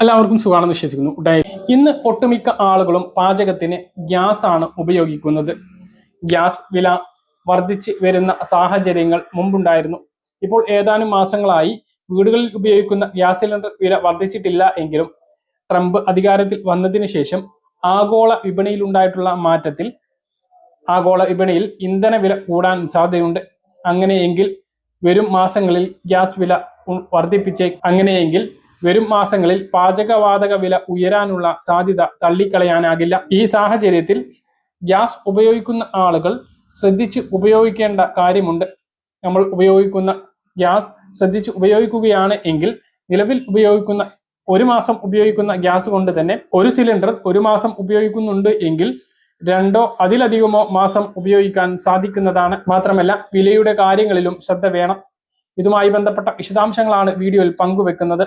എല്ലാവർക്കും സുഖമാണെന്ന് വിശ്വസിക്കുന്നു. ഇന്ന് ഒട്ടുമിക്ക ആളുകളും പാചകത്തിന് ഗ്യാസ് ആണ് ഉപയോഗിക്കുന്നത്. ഗ്യാസ് വില വർദ്ധിച്ച് വരുന്ന സാഹചര്യങ്ങൾ മുമ്പുണ്ടായിരുന്നു. ഇപ്പോൾ ഏതാനും മാസങ്ങളായി വീടുകളിൽ ഉപയോഗിക്കുന്ന ഗ്യാസ് സിലിണ്ടർ വില വർദ്ധിച്ചിട്ടില്ല എങ്കിലും ട്രംപ് അധികാരത്തിൽ വന്നതിന് ശേഷം ആഗോള വിപണിയിൽ ഉണ്ടായിട്ടുള്ള മാറ്റത്തിൽ ആഗോള വിപണിയിൽ ഇന്ധന വില കൂടാൻ സാധ്യതയുണ്ട്. അങ്ങനെയെങ്കിൽ വരും മാസങ്ങളിൽ ഗ്യാസ് വില വർദ്ധിപ്പിച്ചേ അങ്ങനെയെങ്കിൽ വരും മാസങ്ങളിൽ പാചകവാതക വില ഉയരാനുള്ള സാധ്യത തള്ളിക്കളയാനാകില്ല. ഈ സാഹചര്യത്തിൽ ഗ്യാസ് ഉപയോഗിക്കുന്ന ആളുകൾ ശ്രദ്ധിച്ച് ഉപയോഗിക്കേണ്ട കാര്യമുണ്ട്. നമ്മൾ ഉപയോഗിക്കുന്ന ഗ്യാസ് ശ്രദ്ധിച്ച് ഉപയോഗിക്കുകയാണ് എങ്കിൽ നിലവിൽ ഉപയോഗിക്കുന്ന ഒരു മാസം ഉപയോഗിക്കുന്ന ഗ്യാസ് കൊണ്ട് തന്നെ ഒരു സിലിണ്ടർ ഒരു മാസം ഉപയോഗിക്കുന്നുണ്ട് എങ്കിൽ രണ്ടോ അതിലധികമോ മാസം ഉപയോഗിക്കാൻ സാധിക്കുന്നതാണ്. മാത്രമല്ല വിലയുടെ കാര്യങ്ങളിലും ശ്രദ്ധ വേണം. ഇതുമായി ബന്ധപ്പെട്ട വിശദാംശങ്ങളാണ് വീഡിയോയിൽ പങ്കുവെക്കുന്നത്.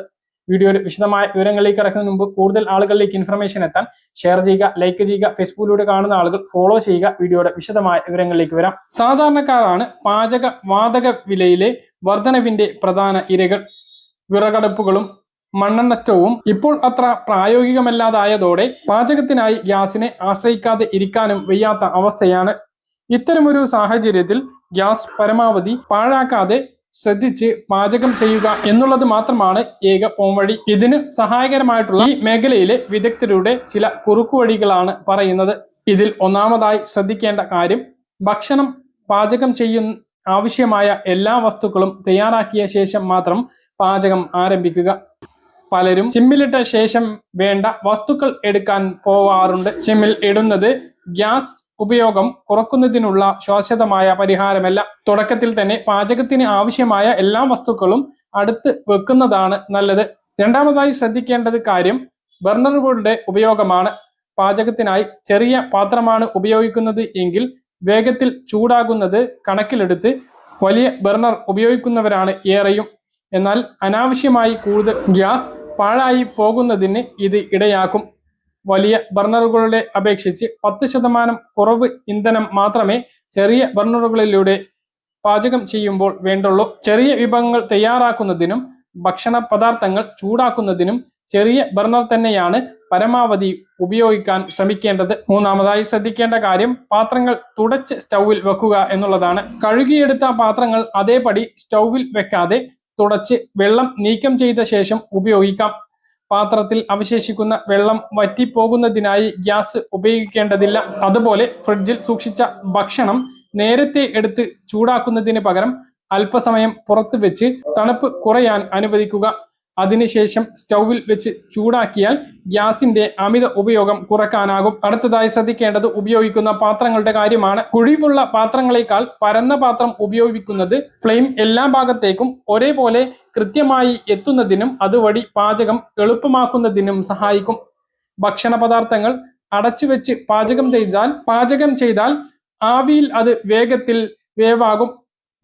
വീഡിയോയിൽ വിശദമായ വിവരങ്ങളിലേക്ക് കിടക്കുന്ന മുമ്പ് കൂടുതൽ ആളുകളിലേക്ക് ഇൻഫർമേഷൻ എത്താൻ ഷെയർ ചെയ്യുക ലൈക്ക് ചെയ്യുക ഫേസ്ബുക്കിലൂടെ കാണുന്ന ആളുകൾ ഫോളോ ചെയ്യുക. വീഡിയോയുടെ വിശദമായ വിവരങ്ങളിലേക്ക് വരാം. സാധാരണക്കാരാണ് പാചക വാതക വിലയിലെ വർധനവിന്റെ പ്രധാന ഇരകൾ വിറകടുപ്പുകളും മണ്ണെണ്ണ സ്റ്റവും. ഇപ്പോൾ അത്ര പ്രായോഗികമല്ലാതായതോടെ പാചകത്തിനായി ഗ്യാസിനെ ആശ്രയിക്കാതെ ഇരിക്കാനും വയ്യാത്ത അവസ്ഥയാണ്. ഇത്തരമൊരു സാഹചര്യത്തിൽ ഗ്യാസ് പരമാവധി പാഴാക്കാതെ ശ്രദ്ധിച്ച് പാചകം ചെയ്യുക എന്നുള്ളത് മാത്രമാണ് ഏക പോംവഴി ഇതിന് സഹായകരമായിട്ടുള്ള ഈ മേഖലയിലെ വിദഗ്ധരുടെ ചില കുറുക്കുവഴികളാണ് പറയുന്നത്. ഇതിൽ ഒന്നാമതായി ശ്രദ്ധിക്കേണ്ട കാര്യം ഭക്ഷണം പാചകം ചെയ്യുന്ന ആവശ്യമായ എല്ലാ വസ്തുക്കളും തയ്യാറാക്കിയ ശേഷം മാത്രം പാചകം ആരംഭിക്കുക. പലരും സിമ്മിലിട്ട ശേഷം വേണ്ട വസ്തുക്കൾ എടുക്കാൻ പോവാറുണ്ട്. സിമ്മിൽ ഇടുന്നത് ഗ്യാസ് ഉപയോഗം കുറക്കുന്നതിനുള്ള ശാശ്വതമായ പരിഹാരമല്ല. തുടക്കത്തിൽ തന്നെ പാചകത്തിന് ആവശ്യമായ എല്ലാ വസ്തുക്കളും അടുത്ത് വെക്കുന്നതാണ് നല്ലത്. രണ്ടാമതായി ശ്രദ്ധിക്കേണ്ടത് കാര്യം ബർണറുകളുടെ ഉപയോഗമാണ്. പാചകത്തിനായി ചെറിയ പാത്രമാണ് ഉപയോഗിക്കുന്നത് എങ്കിൽ വേഗത്തിൽ ചൂടാകുന്നത് കണക്കിലെടുത്ത് വലിയ ബർണർ ഉപയോഗിക്കുന്നവരാണ് ഏറെയും. എന്നാൽ അനാവശ്യമായി കൂടുതൽ ഗ്യാസ് പാഴായി പോകുന്നതിന് ഇത് ഇടയാക്കും. വലിയ ബർണറുകളുടെ അപേക്ഷിച്ച് പത്ത് ശതമാനം കുറവ് ഇന്ധനം മാത്രമേ ചെറിയ ബർണറുകളിലൂടെ പാചകം ചെയ്യുമ്പോൾ വേണ്ടുള്ളൂ. ചെറിയ വിഭവങ്ങൾ തയ്യാറാക്കുന്നതിനും ഭക്ഷണ പദാർത്ഥങ്ങൾ ചൂടാക്കുന്നതിനും ചെറിയ ബർണർ തന്നെയാണ് പരമാവധി ഉപയോഗിക്കാൻ ശ്രമിക്കേണ്ടത്. മൂന്നാമതായി ശ്രദ്ധിക്കേണ്ട കാര്യം പാത്രങ്ങൾ തുടച്ച് സ്റ്റൗവിൽ വെക്കുക എന്നുള്ളതാണ്. കഴുകിയെടുത്ത പാത്രങ്ങൾ അതേപടി സ്റ്റൗവിൽ വെക്കാതെ തുടച്ച് വെള്ളം നീക്കം ചെയ്ത ശേഷം ഉപയോഗിക്കാം. പാത്രത്തിൽ അവശേഷിക്കുന്ന വെള്ളം വറ്റിപ്പോകുന്നതിനായി ഗ്യാസ് ഉപയോഗിക്കേണ്ടതില്ല. അതുപോലെ ഫ്രിഡ്ജിൽ സൂക്ഷിച്ച ഭക്ഷണം നേരത്തെ എടുത്ത് ചൂടാക്കുന്നതിന് പകരം അല്പസമയം പുറത്തു വെച്ച് തണുപ്പ് കുറയാൻ അനുവദിക്കുക. അതിനുശേഷം സ്റ്റൗവിൽ വെച്ച് ചൂടാക്കിയാൽ ഗ്യാസിന്റെ അമിത ഉപയോഗം കുറക്കാനാകും. അടുത്തതായി ശ്രദ്ധിക്കേണ്ടത് ഉപയോഗിക്കുന്ന പാത്രങ്ങളുടെ കാര്യമാണ്. കുഴിവുള്ള പാത്രങ്ങളെക്കാൾ പരന്ന പാത്രം ഉപയോഗിക്കുന്നത് ഫ്ലെയിം എല്ലാ ഭാഗത്തേക്കും ഒരേപോലെ കൃത്യമായി എത്തുന്നതിനും അതുവഴി പാചകം എളുപ്പമാക്കുന്നതിനും സഹായിക്കും. ഭക്ഷണ പദാർത്ഥങ്ങൾ അടച്ചുവെച്ച് പാചകം ചെയ്താൽ പാചകം ചെയ്താൽ ആവിയിൽ അത് വേഗത്തിൽ വേവാകും.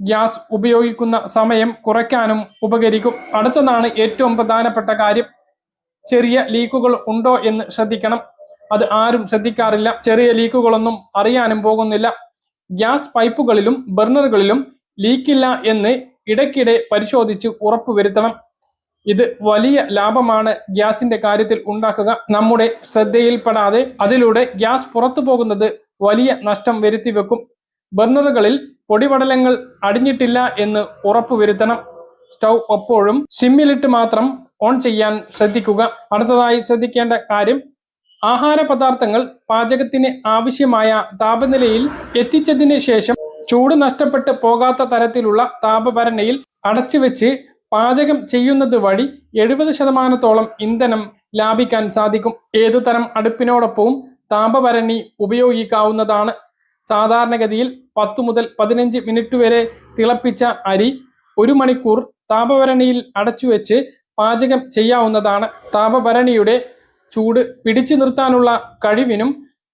ഗ്യാസ് ഉപയോഗിക്കുന്ന സമയം കുറയ്ക്കാനും ഉപകരിക്കും. അടുത്തതാണ് ഏറ്റവും പ്രധാനപ്പെട്ട കാര്യം. ചെറിയ ലീക്കുകൾ ഉണ്ടോ എന്ന് ശ്രദ്ധിക്കണം. അത് ആരും ശ്രദ്ധിക്കാറില്ല. ചെറിയ ലീക്കുകളൊന്നും അറിയാനും പോകുന്നില്ല. ഗ്യാസ് പൈപ്പുകളിലും ബർണറുകളിലും ലീക്കില്ല എന്ന് ഇടയ്ക്കിടെ പരിശോധിച്ച് ഉറപ്പുവരുത്തണം ഇത് വലിയ ലാഭമാണ് ഗ്യാസിന്റെ കാര്യത്തിൽ ഉണ്ടാക്കുക. നമ്മുടെ ശ്രദ്ധയിൽപ്പെടാതെ അതിലൂടെ ഗ്യാസ് പുറത്തു പോകുന്നത് വലിയ നഷ്ടം വരുത്തി വെക്കും. ബർണറുകളിൽ പൊടിപടലങ്ങൾ അടിഞ്ഞിട്ടില്ല എന്ന് ഉറപ്പുവരുത്തണം. സ്റ്റൗ എപ്പോഴും സിമ്മിലിട്ട് മാത്രം ഓൺ ചെയ്യാൻ ശ്രദ്ധിക്കുക. അടുത്തതായി ശ്രദ്ധിക്കേണ്ട കാര്യം ആഹാര പദാർത്ഥങ്ങൾ പാചകത്തിന് ആവശ്യമായ താപനിലയിൽ എത്തിച്ചതിന് ശേഷം ചൂട് നഷ്ടപ്പെട്ട് പോകാത്ത തരത്തിലുള്ള താപഭരണയിൽ അടച്ചുവെച്ച് പാചകം ചെയ്യുന്നത് വഴി എഴുപത് ശതമാനത്തോളം ഇന്ധനം ലാഭിക്കാൻ സാധിക്കും. ഏതുതരം അടുപ്പിനോടൊപ്പവും താപഭരണി ഉപയോഗിക്കാവുന്നതാണ് സാധാരണഗതിയിൽ പത്തു മുതൽ പതിനഞ്ച് മിനിറ്റ് വരെ തിളപ്പിച്ച അരി ഒരു മണിക്കൂർ താപഭരണിയിൽ അടച്ചുവെച്ച് പാചകം ചെയ്യാവുന്നതാണ്. താപഭരണിയുടെ ചൂട് പിടിച്ചു നിർത്താനുള്ള കഴിവിനും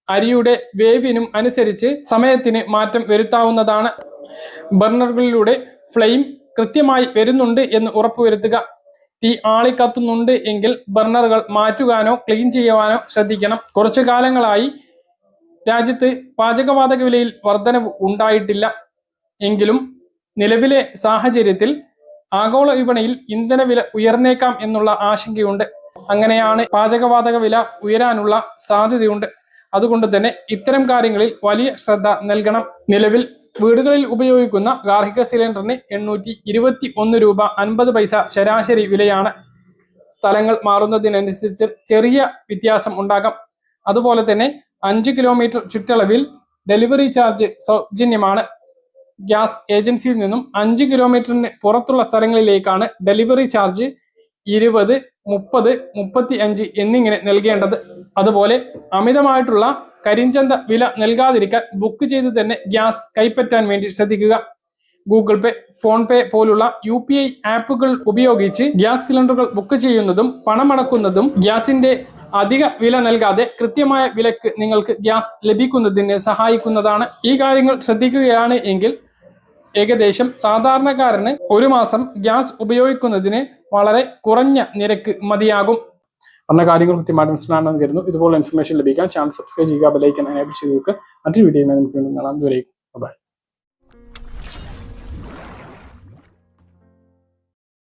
അരിയുടെ വേവിനും അനുസരിച്ച് സമയത്തിന് മാറ്റം വരുത്താവുന്നതാണ്. ബർണറുകളിലൂടെ ഫ്ലെയിം കൃത്യമായി വരുന്നുണ്ട് എന്ന് ഉറപ്പുവരുത്തുക. തീ ആളിക്കത്തുന്നുണ്ട് എങ്കിൽ ബർണറുകൾ മാറ്റുവാനോ ക്ലീൻ ചെയ്യുവാനോ ശ്രദ്ധിക്കണം. കുറച്ചു കാലങ്ങളായി രാജ്യത്ത് പാചകവാതക വിലയിൽ വർധനവ് ഉണ്ടായിട്ടില്ല. എങ്കിലും നിലവിലെ സാഹചര്യത്തിൽ ആഗോള വിപണിയിൽ ഇന്ധനവില ഉയർന്നേക്കാം എന്നുള്ള ആശങ്കയുണ്ട്. അങ്ങനെയാണ് പാചകവാതക വില ഉയരാനുള്ള സാധ്യതയുണ്ട്. അതുകൊണ്ട് തന്നെ ഇത്തരം കാര്യങ്ങളിൽ വലിയ ശ്രദ്ധ നൽകണം. നിലവിൽ വീടുകളിൽ ഉപയോഗിക്കുന്ന ഗാർഹിക സിലിണ്ടറിന് എണ്ണൂറ്റി ഇരുപത്തി ഒന്ന് രൂപ അൻപത് പൈസ ശരാശരി വിലയാണ്. സ്ഥലങ്ങൾ മാറുന്നതിനനുസരിച്ച് ചെറിയ വ്യത്യാസം ഉണ്ടാകാം. അതുപോലെ തന്നെ അഞ്ച് കിലോമീറ്റർ ചുറ്റളവിൽ ഡെലിവറി ചാർജ് സൗജന്യമാണ്. ഗ്യാസ് ഏജൻസിയിൽ നിന്നും അഞ്ച് കിലോമീറ്ററിന് പുറത്തുള്ള സ്ഥലങ്ങളിലേക്കാണ് ഡെലിവറി ചാർജ് ഇരുപത് മുപ്പത് മുപ്പത്തി അഞ്ച് എന്നിങ്ങനെ നൽകേണ്ടത്. അതുപോലെ അമിതമായിട്ടുള്ള കരിഞ്ചന്ത വില നൽകാതിരിക്കാൻ ബുക്ക് ചെയ്ത് തന്നെ ഗ്യാസ് കൈപ്പറ്റാൻ വേണ്ടി ശ്രദ്ധിക്കുക. ഗൂഗിൾ പേ ഫോൺ പേ പോലുള്ള യു പി ഐ ആപ്പുകൾ ഉപയോഗിച്ച് ഗ്യാസ് സിലിണ്ടറുകൾ ബുക്ക് ചെയ്യുന്നതും പണമടക്കുന്നതും ഗ്യാസിന്റെ അധിക വില നൽകാതെ കൃത്യമായ വിലക്ക് നിങ്ങൾക്ക് ഗ്യാസ് ലഭിക്കുന്നതിന് സഹായിക്കുന്നതാണ് ഈ കാര്യങ്ങൾ ശ്രദ്ധിക്കുകയാണ് എങ്കിൽ ഏകദേശം സാധാരണക്കാരന് ഒരു മാസം ഗ്യാസ് ഉപയോഗിക്കുന്നതിന് വളരെ കുറഞ്ഞ നിരക്ക് മതിയാകും. പറഞ്ഞ കാര്യങ്ങൾ കൃത്യമായിട്ട് മനസ്സിലാണെന്ന് കരുതുന്നു. ഇതുപോലെ ഇൻഫർമേഷൻ ലഭിക്കാൻ ചാനൽ സബ്സ്ക്രൈബ് ചെയ്യുക ബെലൈക്കൻ എനേബിൾ ചെയ്ത് മറ്റൊരു വീഡിയോ നമുക്ക് വീണ്ടും കാണാം. ദൂരേക്കും ബൈ